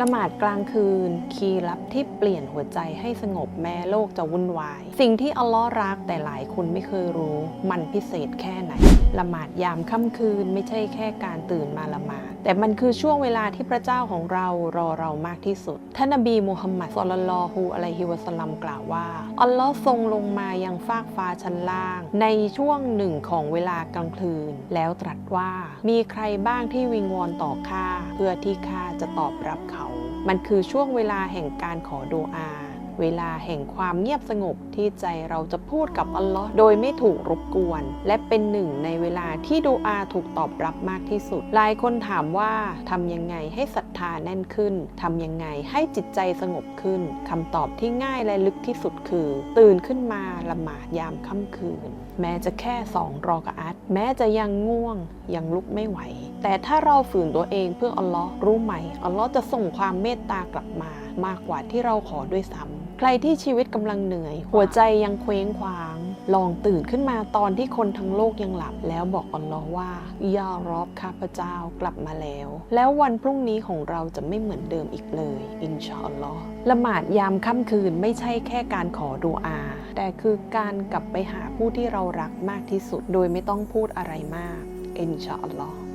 ละหมาดกลางคืน คีย์ลับที่เปลี่ยนหัวใจให้สงบแม้โลกจะวุ่นวาย สิ่งที่อัลลอฮ์รักแต่หลายคนไม่เคยรู้ มันพิเศษแค่ไหน ละหมาดยามค่ำคืนไม่ใช่แค่การตื่นมาละหมาด แต่มันคือช่วงเวลาที่พระเจ้าของเรารอเรามากที่สุด ท่านนบีมูฮัมมัดศ็อลลัลลอฮุอะลัยฮิวะสัลลัมกล่าวว่า อัลลอฮ์ทรงลงมายังฟากฟ้าชั้นล่าง ในช่วงหนึ่งของเวลากลางคืน แล้วตรัสว่ามีใครบ้างที่วิงวอนต่อข้าเพื่อที่ข้าจะตอบรับเขา มันคือช่วงเวลาแห่งการขอโดอา เวลาแห่งความเงียบสงบที่ใจเราจะพูดกับอัลลอฮ์โดยไม่ถูกรบกวน และเป็นหนึ่งในเวลาที่ดูอาถูกตอบรับมากที่สุด หลายคนถามว่าทำยังไงให้ศรัทธาแน่นขึ้นทำยังไงให้จิตใจสงบขึ้นคำตอบที่ง่ายและลึกที่สุดคือ ตื่นขึ้นมาละหมาดยามค่ำคืน แม้จะแค่สองรอกะอัตแม้จะยังง่วง ยังลุกไม่ไหว แต่ถ้าเราฝืนตัวเองเพื่ออัลลอฮ์รู้ไหมอัลลอฮ์จะส่งความเมตตากลับมามากกว่าที่เราขอด้วยซ้ำใครที่ชีวิตกำลังเหนื่อย หัวใจยังเคว้งคว้าง ลองตื่นขึ้นมาตอนที่คนทั้งโลกยังหลับ แล้วบอกอัลลอฮ์ว่ายารอบข้าพเจ้ากลับมาแล้ว แล้ววันพรุ่งนี้ของเราจะไม่เหมือนเดิมอีกเลย อินชาอัลลอฮ์ละหมาดยามค่ำคืนไม่ใช่แค่การขอดูอา แต่คือการกลับไปหาผู้ที่เรารักมากที่สุด โดยไม่ต้องพูดอะไรมากอินชาอัลลอฮ์